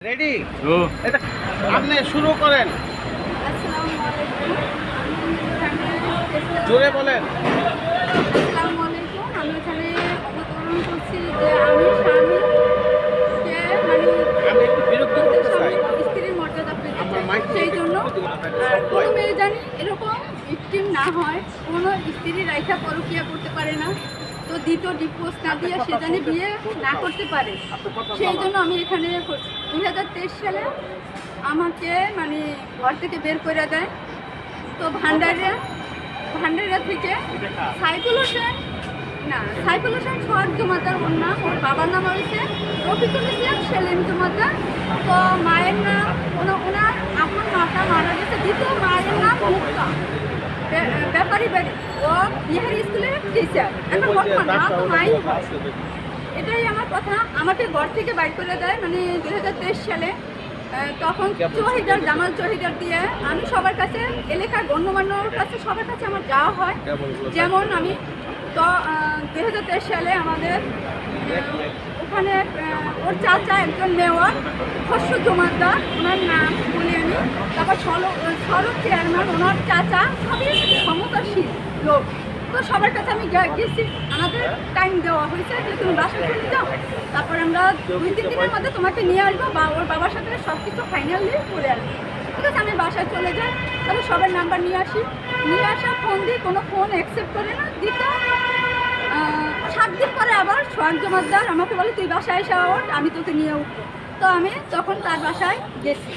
Ready ও। এটা আপনি শুরু করেন। আসসালামু আলাইকুম। আমি জোরে বলেন। আসসালামু আলাইকুম। আমি এখানে করছি যে আমি স্বামীকে মানে সেই জন্য আর কোনো মেয়ে জানি এরকম ভিকটিম না হয়। কোনো স্ত্রী রাইখা পরকিয়া করতে পারে না। তো দ্বিতীয় ডিভোর্স না দিয়ে সে জানি বিয়ে না করতে পারে। সেই জন্য আমি এখানে দুই হাজার তেইশ সালে আমাকে মানে ঘর থেকে বের করে দেয়। তো ভান্ডারিয়া ভান্ডারিয়া থেকে সাইফুল হোসেন না সাইফুল হোসেন সোহাগ জমাদার ওর নাম ওর বাবার নাম হয়েছে রফিকুল ইসলাম সেলিম জমাদার তো মায়ের নাম ওনা- ওনার আপন মাতা মারা গেছে। দ্বিতীয় মায়ের নাম মুক্তা। ব্যাপারী বাড়ি। ও বিহার স্কুলের টিচার এখন বর্তমান মা তো মাই হয়। এটাই আমার কথা। আমাকে ঘর থেকে বাইর করে দেয় মানে দুই হাজার তেইশ সালে। তখন চহিদার জামাল চহিদার দিয়ে আমি সবার কাছে এলাকার গণ্যমান্যর কাছে সবার কাছে আমার যাওয়া হয়। যেমন আমি তো দুই হাজার তেইশ সালে আমাদের ওখানে ওর চাচা একজন মেয়র, খসরু জমাদ্দার ওনার নাম বলি আমি। তারপর সড়ক সড়ক চেয়ারম্যান, ওনার চাচা সবই ক্ষমতাশীল লোক। তো সবার কাছে আমি গেছি, আমাদের টাইম দেওয়া হয়েছে, যে তুমি বাসায় চলে যাও, তারপর আমরা দুই, তিন দিনের মধ্যে তোমাকে নিয়ে আসব, বা ওর বাবার সাথে সব কিছু ফাইনাল দিয়ে করে আসব। ঠিক আছে, আমি বাসায় চলে যাই তাহলে সবার নাম্বার নিয়ে আসি। নিয়ে আসা ফোন দিই কোনো ফোন অ্যাকসেপ্ট করে না, দিতে আহ, দিন পরে আবার সোহাগ জমাদ্দার আমাকে বলে তুই বাসায় এসে ওঠ আমি তোকে নিয়ে উঠবো তো আমি তখন তার বাসায় গেছি।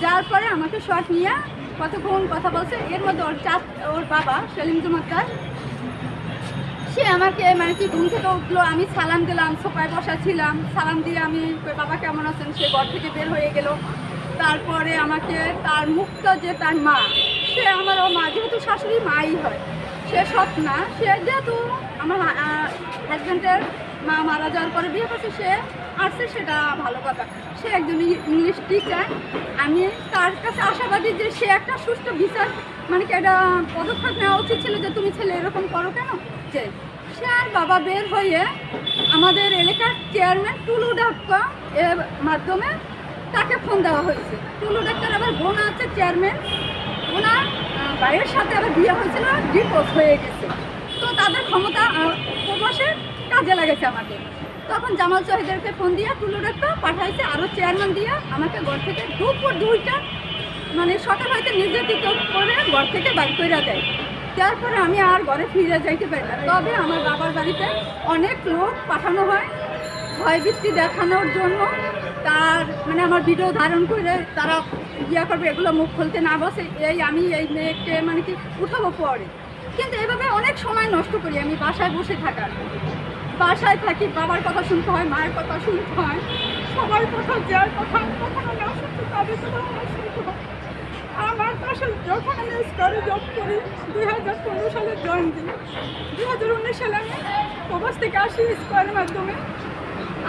যাওয়ার পরে আমাকে শর্ট নিয়ে কতক্ষণ কথা বলছে। এর মধ্যে ওর চাপ ওর বাবা সেলিম জমাদ্দার সে আমাকে মানে কি ঘুম থেকে উঠল আমি সালাম দিলাম সোফায় বসা ছিলাম সালাম দিয়ে আমি বাবা কেমন আছেন? সে ঘর থেকে বের হয়ে গেল। তারপরে আমাকে তার মুক্ত যে তার মা সে আমার ও মা যেহেতু শাশুড়ি মাই হয় সে সৎ না, সে যেহেতু আমার হাজব্যান্ডের মা মারা যাওয়ার পরে বিয়ে করছে, সে আসছে সেটা ভালো কথা। সে একজন ইংলিশ টিচার আমি তার কাছে আশাবাদী যে সে একটা সুষ্ঠু বিচার মানে কি একটা পদক্ষেপ নেওয়া উচিত ছিল যে তুমি ছেলে এরকম করো কেন? যে সে আর বাবা বের হয়ে আমাদের এলাকার চেয়ারম্যান টুলু ডাক্কা এর মাধ্যমে তাকে ফোন দেওয়া হয়েছে। টুলু ডাক্তার আবার বোন আছে চেয়ারম্যান ওনার ভাইয়ের সাথে আবার বিয়ে হয়েছিল ডিভোর্স হয়ে গেছে। তো তাদের ক্ষমতা প্রবাসে কাজে লাগেছে আমাকে। তখন জামাল চহিদেরকে ফোন দিয়ে টুলু ডাক্তার পাঠাইছে আরও চেয়ারম্যান দিয়ে আমাকে ঘর থেকে দুপুর দুইটা মানে সকাল হয়তো নির্যাতিত করে ঘর থেকে বাড়ি করে দেয়। তারপরে আমি আর ঘরে ফিরে যাইতে পারি না। তবে আমার বাবার বাড়িতে অনেক লোক পাঠানো হয়, ভয়ভীতি দেখানোর জন্য। তার মানে আমার ভিডিও ধারণ করে তারা ইয়া করবে, এগুলো মুখ খুলতে না বসে, এই আমি, এই মেয়েকে মানে কি উঠাবো পরে। কিন্তু এভাবে অনেক সময় নষ্ট করি আমি বাসায় বসে থাকার। বাসায় থাকি, বাবার কথা শুনতে হয়, মায়ের কথা শুনতে হয়, সবার কথা, যার কথা, কখনো না শুনতে, তাদের আমার পাশে যখন আমি স্কোয়ারে জব করি, দুই হাজার পনেরো সালে জয়েন দিই দুই হাজার উনিশ সালে আমি প্রবাস থেকে আসি স্কোয়ারের মাধ্যমে।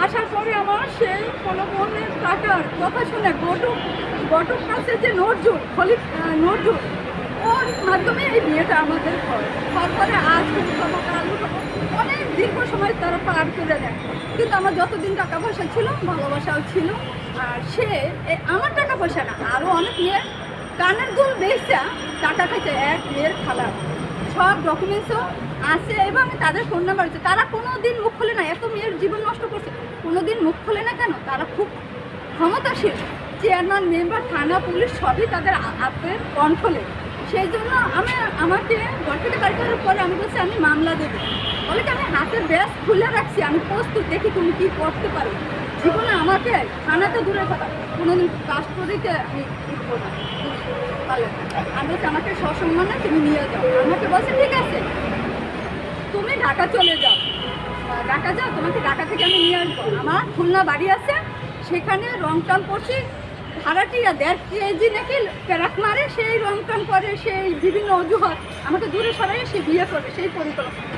আসার পরে আমার সেই বোনের টাকার কথা শুনে গটুক গটুক কাছে যে নজরুল আহ, নজরুল ওর মাধ্যমে এই বিয়েটা আমাদের হয়। তারপরে আজ অনেক দীর্ঘ সময় তারা পার করে দেয়। কিন্তু আমার যতদিন টাকা পয়সা ছিল ভালোবাসাও ছিল আর সে আমার টাকা পয়সা না আরও অনেক মেয়ের কানের দুল বেচা টাকা খাইছে এক মেয়ের খালা সব ডকুমেন্টসও আছে এবং তাদের ফোন নাম্বার আছে। তারা কোনো দিন মুখ খোলে না, এত মেয়ের জীবন নষ্ট করছে। কোনো দিন মুখ খোলে না কেন? তারা খুব ক্ষমতাশীল। চেয়ারম্যান মেম্বার থানা, পুলিশ সবই তাদের আ- হাতের কন্ট্রোলে সেই জন্য আমি, আমাকে থেকে বাড়ি করার পরে আমি বলছি, আমি মামলা দেবো। বলে কি আমি হাতের ব্যাস খুলে রাখছি, আমি প্রস্তুত, দেখি তুমি কি করতে পারো। জীবনে আমাকে থানাতে দূরের কথা কোনোদিন কাস্টডিতে আমি। আমি বলছি, আমাকে সসম্মানে তুমি নিয়ে যাও। আমাকে বলছে, ঠিক আছে। তুমি ঢাকা চলে যাও। ঢাকা যাও, তোমাকে ঢাকা থেকে আমি নিয়ে আসব। আমার খুলনা বাড়ি আছে। সেখানে রং টং করছি ভাড়াটিয়া দেড় কেজি নাকি প্যারাক মারে, সেই রং টং করে সেই বিভিন্ন অজুহাত। আমাকে দূরে সরাই সে বিয়ে করবে, সেই পরিকল্পনা।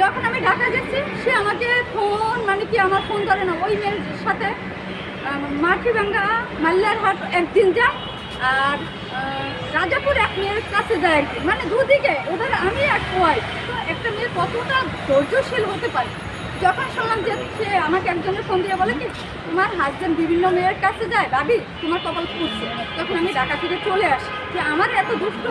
যখন আমি ঢাকা গেছি, সে আমাকে ফোন মানে কি আমার ফোন করে না, ওই মেয়ের সাথে মাটিভাঙ্গা মাল্লার হাট একদিন যায়, আর রাজাপুর এক মেয়ের কাছে যায় মানে দুদিকে, ওদের আমি এক ওয়াই তো একটা মেয়ে কতটা ধৈর্যশীল হতে পারে? যখন শুনলাম যে সে আমাকে একজনের ফোন দিয়ে বলে কি, তোমার হাজব্যান্ড বিভিন্ন মেয়ের কাছে যায়, ভাবি, তোমার কপাল ফুটছে তখন আমি ঢাকা থেকে চলে আসি। যে আমার এত দুষ্ট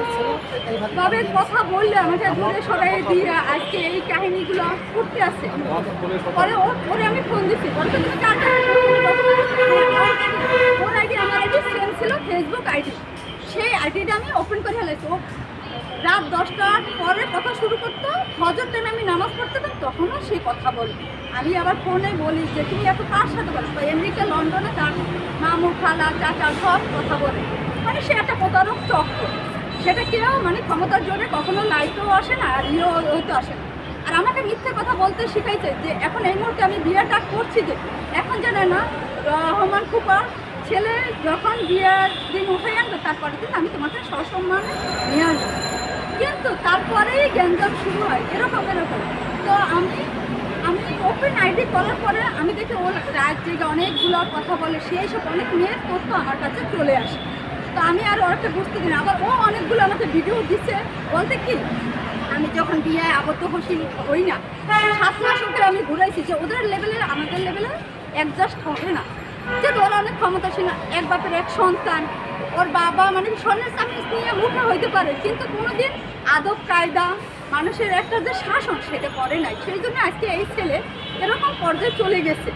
ভাবে কথা বললে আমাকে দূরে সরাই দিয়ে আজকে এই কাহিনীগুলো করতে আসে। পরে ওরে আমি ফোন দিচ্ছি ওর আইডি আমার আইডি ছিল ফেসবুক আইডি সেই আইডিটা আমি ওপেন করে ফেলেছি। রাত দশটার পরে কথা শুরু করতো, হজর টাইমে আমি নামাজ পড়তাম তখনও সে কথা বলি আমি আবার ফোনে বলি যে, তুমি এত কার সাথে বলো আমেরিকা লন্ডনে তার মামু খালা চাচা সব কথা বলে। মানে সে একটা প্রতারক চক্র। সেটা কেউ মানে ক্ষমতার জোরে কখনো লাইফেও আসে না আর ইয়েও হইতে আসে না। আর আমাকে মিথ্যে কথা বলতে শিখাইছে যে, এখন এই মুহূর্তে আমি বিয়েটা করছি যে, এখন জানে না, রহমান কুপার ছেলে যখন বিয়ের দিন উঠে আনবে তারপরে দিন আমি তোমাকে সসম্মানে নিয়ে আসব। কিন্তু তারপরেই গ্যাঞ্জাম শুরু হয়, এরকম এরকম। তো আমি আমি ওপেন আইডি করার পরে আমি দেখি ওর রাত জেগে অনেকগুলো কথা বলে সেই সব অনেক মেয়ের তথ্য আমার কাছে চলে আসে। তো আমি আর ওরকে বুঝতে দিই না। আবার ও অনেকগুলো আমাকে ভিডিও দিচ্ছে বলতে কি, আমি যখন বিয়ে আবদ্ধ হসি, হই না। সাত মাস ওকে আমি ঘুরাইছি যে ওদের লেভেলের আমাদের লেভেলে অ্যাডজাস্ট হবে না। যে ওরা অনেক ক্ষমতাসীন, এক বাপের এক সন্তান, ওর বাবা মানে স্বর্ণের চাকরি নিয়ে মুখে হইতে পারে, কিন্তু কোনোদিন আদব কায়দা মানুষের একটা যে শাসন সেটা করে নাই। সেই জন্য আজকে এই ছেলে এরকম পর্যায়ে চলে গেছে।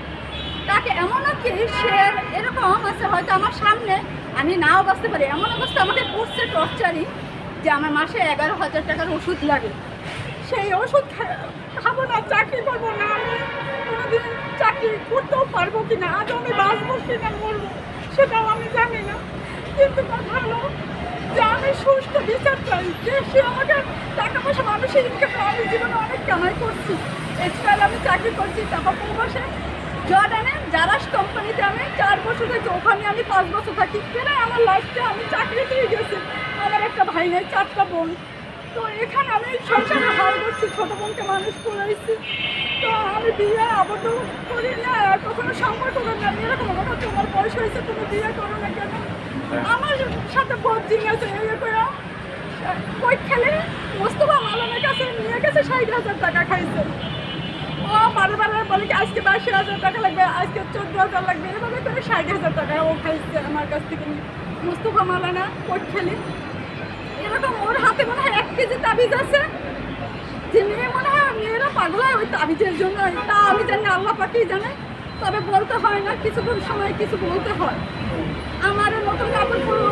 তাকে এমনও কি সে এরকম আছে হয়তো আমার সামনে আমি নাও বাঁচতে পারি। এমন অবস্থা আমাকে করছে টর্চারি যে আমার মাসে এগারো হাজার টাকার ওষুধ লাগে। সেই ওষুধ খাব না, চাকরি করব না আমি। কোনোদিন চাকরি করতেও পারব কি না আজ আমি বাঁচবো কি না মরবো, সেটাও আমি জানি না। কিন্তু কথা হলো যে আমি সুস্থ বিচার চাই। যে সে আমাকে টাকা পয়সা মানুষের ইনকাম আমি জীবনে অনেক কামাই করছি। এক্সট্রা আমি চাকরি করছি তারপর প্রবাসে জর্ডানে জারাস কোম্পানিতে আমি চার বছর থেকে ওখানে আমি পাঁচ বছর থাকি। প্রায় আমার লাইফটা আমি চাকরিতেই গেছি? আমার একটা ভাই নেই, চারটা বোন। তো এখানে আমি সংসারে হাল করছি, ছোটো বোনকে মানুষ করেছি তো আমি বিয়ে আবদ্ধ করি না, আর কখনো সম্পর্ক করি না। এরকম আমার তোমার বয়স হয়েছে, তুমি বিয়ে করো না কেন? আমার সাথে বহুত দিন আছে এই করে কই খেলে? মোস্তফা মালানের কাছে নিয়ে গেছে, ষাট হাজার টাকা খাইছে। ও বারে বারে বলে কি, আজকে বাইশে হাজার টাকা লাগবে, আজকে চোদ্দ হাজার লাগবে। এভাবে করে ষাট হাজার টাকা ও খাইছে আমার কাছ থেকে। মুস্তফা মালানা কোট খেলে? এরকম ওর হাতে মনে এক তাবিজ আছে, যে মেয়ে মনে হয় মেয়েরা পাগল হয় ওই তাবিজের জন্য তা আমি জানি আল্লাহ পাকেই জানে? তবে বলতে হয় না কিছুক্ষণ সময় কিছু বলতে হয়। আমার নতুন কাপড় পরে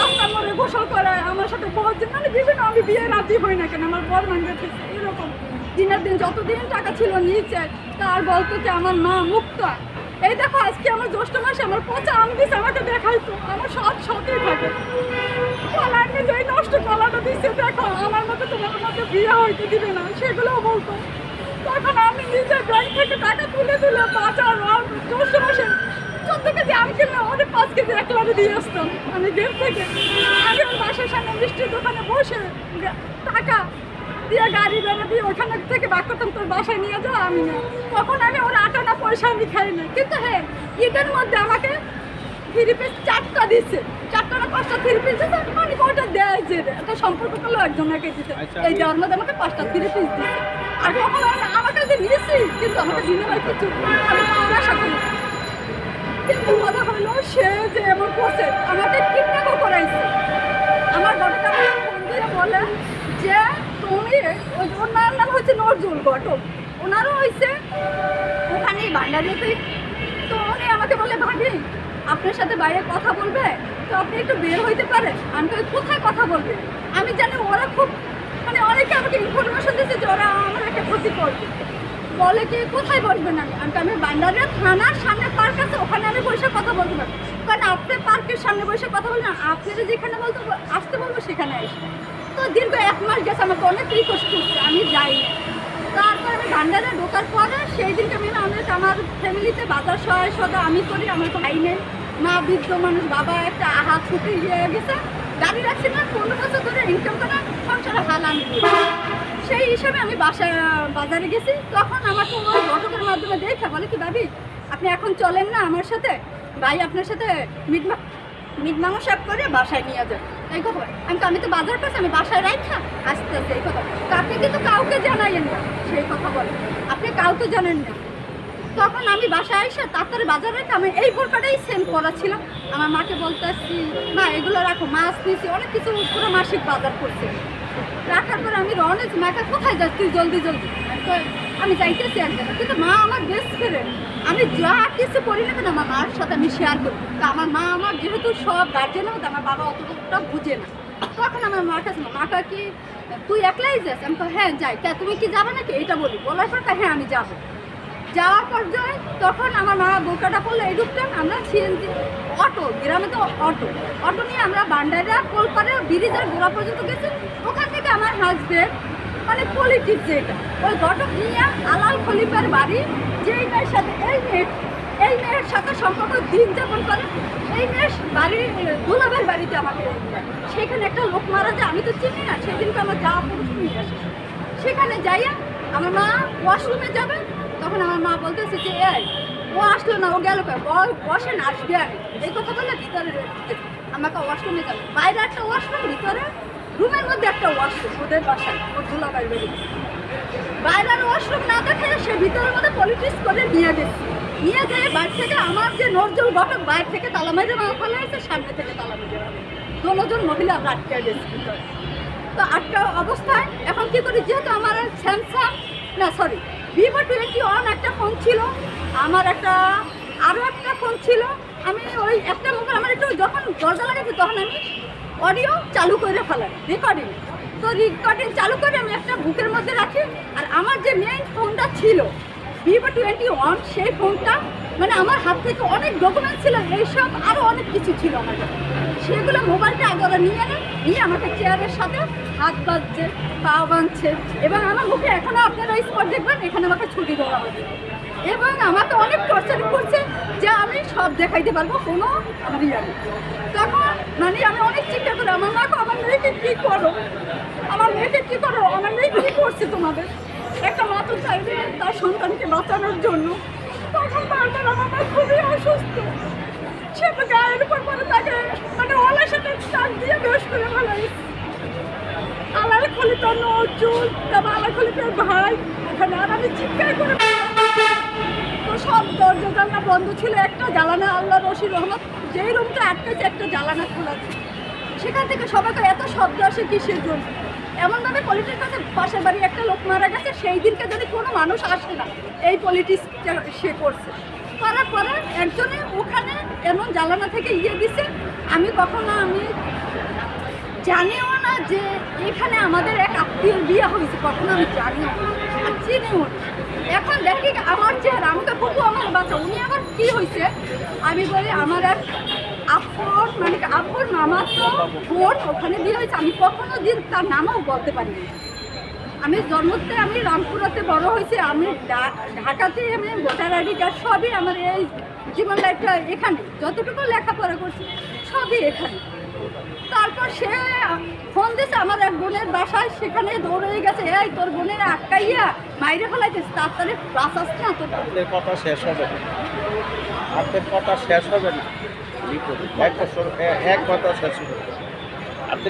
রাস্তার মোড়ে গোসল করে আমার সাথে দিন মানে বিভিন্ন আমি বিয়ে রাজি হই না কেন, আমার বর ভাঙে এরকম। দিনের দিন যতদিন টাকা ছিল নিচে, তার বলতো যে আমার মা মুক্ত। এই দেখো, আজকে আমার জ্যৈষ্ঠ মাসে আমার পচা আম দিছে, আমাকে দেখাইতো, আমার সব শখে থাকে কলা নিয়ে যে নষ্ট কলাটা দিচ্ছে দেখো আমার মতো বিয়ে হইতে দিবে না, সেগুলোও বলতো। তখন আমি নিজে ব্যাংক থেকে টাকা তুলে তুলে বাজার, আর জ্যৈষ্ঠ মাসে চোদ্দ কেজি আম কিনলে ওদের পাঁচ কেজি এক লাখে দিয়ে আসতাম আমি গেম থেকে। আমি ওর বাসার সামনে মিষ্টির দোকানে বসে টাকা দিয়ে গাড়ি বেড়া দিয়ে ওখানে থেকে বাক করতাম, তোর বাসায় নিয়ে যাও আমি না। তখন আমি ওর আটা না পয়সা আমি খাই না। কিন্তু হ্যাঁ ঈদের মধ্যে আমাকে থ্রি পিস চারটা দিচ্ছে চারটা পাঁচটা থ্রি পিস দিচ্ছে মানে ওটা দেয় যে একটা সম্পর্ক করল একজনকে দিতে আচ্ছা, এই দেওয়ার মধ্যে আমাকে পাঁচটা থ্রি পিস দিচ্ছে আর কখন আমার কাছে নিয়েছি কিন্তু আমাকে দিনে হয় কিছু। আমি আশা করি। কিন্তু কথা হলো সে যে এমন করছে আমাকে কিডন্যাপও করাইছে। আমার ঘটনা ফোন দিয়ে বলে যে তুমি ওই ওনার নাম হচ্ছে নজরুল ঘটক। ওনারও হয়েছে ওখানেই ভান্ডারিতে তো উনি আমাকে বলে ভাবি আপনার সাথে বাইরে কথা বলবে? তো আপনি একটু বের হইতে পারেন। আমি কই, কোথায় কথা বলবে? আমি জানি ওরা খুব মানে অনেকে আমাকে ইনফরমেশন দিচ্ছে যে ওরা আমার একটা ক্ষতি করবে। বলে কি কোথায় বসবেন আমি? আমি তো আমি বান্ডারের থানার সামনে পার্ক আছে ওখানে আমি বসে কথা বলতে পারব কারণ আপনি পার্কের সামনে বসে কথা বলবেন আপনারা যেখানে বলতে আসতে বলব সেখানে আসবে। তো দীর্ঘ এক মাস গেছে আমাকে অনেক রিকোয়েস্ট করছে আমি যাই তারপর আমি ভান্ডারে ঢোকার পরে সেই দিনকে আমি আমার ফ্যামিলিতে বাজার সহায় সদা আমি করি আমার ভাই নেই। মা বৃদ্ধ মানুষ, বাবা একটা হাত ছুটে গিয়ে গেছে। গাড়ি রাখছি না পনেরো বছর ধরে ইনকাম করা, সংসারে হাল আমি সেই হিসাবে আমি বাসায় বাজারে গেছি। তখন আমাকে ওই ঘটকের মাধ্যমে দেখে বলে কি, ভাবি, আপনি এখন চলেন না আমার সাথে। ভাই আপনার সাথে মিট মিটমাংস সাপ করে বাসায় নিয়ে যায় এই কথা। আমি তো আমি তো বাজার করছি আমি বাসায় রাখা আস্তে আস্তে এই কথা। আপনি কিন্তু কাউকে জানাইয়েন না, সেই কথা বলে। আপনি কাউকে জানেন না। তখন আমি বাসায় এসে বাজারে রেখে আমি এই বোরকাটাই সেম করা ছিল আমার মাকে বলতে আসছি মা এগুলো রাখো মাছ নিয়েছি অনেক কিছু পুরো মাসিক বাজার করছে। রাখার পরে আমি দিচ্ছি, মাকে কোথায় যাচ্ছি তুই জলদি জলদি? কই, আমি যাইতেছি এক জায়গায়। কিন্তু মা আমার বেস্ট ফ্রেন্ড আমি যা কিছু করি না কেন আমার মার সাথে আমি শেয়ার করি। তা আমার মা আমার যেহেতু সব গার্জেন মধ্যে আমার বাবা অতটা বুঝে না। তখন আমার মার কাছে মাটা কি তুই একলাই যাস? আমি তো হ্যাঁ যাই। তা তুমি কি যাবে নাকি? এটা বলি। বলার পর হ্যাঁ আমি যাব। যাওয়ার পর যাই তখন আমার মা বোকাটা করল, এই ঢুকতাম আমরা সিএনজি, অটো, গ্রামে তো অটো। অটো নিয়ে আমরা বান্ডারা কোলপাড়ে ব্রিজের গোড়া পর্যন্ত গেছি। ওখান থেকে আমার হাজবেন্ড মানে পলিটিক্স যেটা, ওই ঘটক নিয়ে আলাল খলিফার বাড়ি, যেই মেয়ের সাথে, এই মেয়ে, এই মেয়ের সাথে সম্পর্ক দিন যাপন করে, এই মেয়ের বাড়ি দুলাবের বাড়িতে আমাকে সেখানে একটা লোক মারা যায়, আমি তো চিনি না, সেদিনকে আমার যাওয়া পুরুষ নিয়ে আসে। সেখানে যাইয়া আমার মা ওয়াশরুমে যাবে তখন আমার মা বলতেছে যে, এই, ও আসলো না, ও গেল বসে না, আসবে আগে। এই কথা বলে ভিতরে। আমাকে ওয়াশরুমে যাবে। বাইরে একটা ওয়াশরুম ভিতরে রুমের মধ্যে একটা ওয়াশরুম ওদের বাসায়, ওর দুলাবাই বেরিয়ে বাইরের ওয়াশরুম না দেখে সে ভিতরের মধ্যে পলিটিক্স করে নিয়ে গেছে। নিয়ে যেয়ে বাইরে থেকে আমার যে নজরুল ঘটক, বাইরে থেকে তালা মেরে মা ফেলা হয়েছে সামনে থেকে তালা মেরে দোনোজন মহিলা আটকে গেছি তো আটকা অবস্থায়, এখন কি করি? যেহেতু আমার স্যামসাং না সরি ভিভো টোয়েন্টি ওয়ান একটা ফোন ছিল, আমার একটা আরও একটা ফোন ছিল। আমি ওই একটা মোবাইল আমার একটু যখন দরজা লাগাচ্ছি তখন আমি অডিও চালু করে ফেলাই রেকর্ডিং তো রেকর্ডিং চালু করে আমি একটা বুকের মধ্যে রাখি, আর আমার যে মেইন ফোনটা ছিল ভিভো টোয়েন্টি ওয়ান সেই ফোনটা মানে আমার হাত থেকে অনেক ডকুমেন্ট ছিল, এইসব আরও অনেক কিছু ছিল আমার সেগুলো মোবাইলটা আগে নিয়ে নেয় নিয়ে আমাকে চেয়ারের সাথে হাত বাঁধছে, পা বাঁধছে। এবং আমার মুখে এখনও আপনারা ওই স্পট দেখবেন, এখানে আমাকে ছুটি দেওয়া হয়েছে। এবং আমাকে অনেক টর্চারিং করছে যে আমি সব দেখাইতে পারব, কোনো আমার। তখন মানে আমি অনেক চিন্তা করি, আমার মাকে আমার মেয়েকে কী করো? আমার মেয়েকে কী করো? আমার মেয়ে কী করছে তোমাদের? একটা মা চাইবে তার সন্তানকে বাঁচানোর জন্য। তখন বারবার আমার মা খুবই অসুস্থ। সে তো গায়ের উপর পরে তাকে মানে ওলার সাথে চাক দিয়ে বেশ করে ফেলাই তোর নজরুল তারপর আলার খলি তোর ভাই। ওখানে আর আমি চিৎকার করে তো সব দরজা জানলা বন্ধ ছিল, একটা জ্বালানা আল্লাহ রশির রহমত। যেই রুমটা আটকেছে একটা জ্বালানা খোলা সেখান থেকে সবাইকে এত শব্দ আসে কিসের জন্য? এমনভাবে পলিটিক্স কাছে পাশের বাড়ি একটা লোক মারা গেছে, সেই দিনকে যদি কোনো মানুষ আসে না, এই পলিটিক্স সে করছে। করার পরে একজনে ওখানে এমন জ্বালানা থেকে ইয়ে দিছে, আমি কখনো আমি জানিও না যে এখানে আমাদের এক আত্মীয় বিয়ে হয়েছে, কখনো আমি জানি না আর চিনিও এখন দেখি আমার চেহারা, আমাকে বুবু আমার বাচ্চা, উনি আমার কি হয়েছে? আমি বলি, আমার এক আব্বুর মানে আব্বুর মামার তো বোন, ওখানে বিয়ে হয়েছে, আমি কখনো দিন তার নামও বলতে পারিনি আমি জন্মতে আমি রামপুরাতে বড় হয়েছি, আমি ঢাকাতে আমি ভোটার আইডি কার্ড, সবই আমার এই জীবন লাইফটা এখানে। যতটুকু লেখাপড়া করছি, সবই এখানে। তারপর সে ফোন দিছে, আমার এক বোনের বাসায়, সেখানে দৌড়ে গেছে, এই তোর বোনের আটকাইয়া মাইরে ফেলাইতেছে, তাড়াতাড়ি আসছে না তোর কথা শেষ হবে না। আপনার কথা শেষ হবে না। এক এক কথা শেষ হবে। আপনি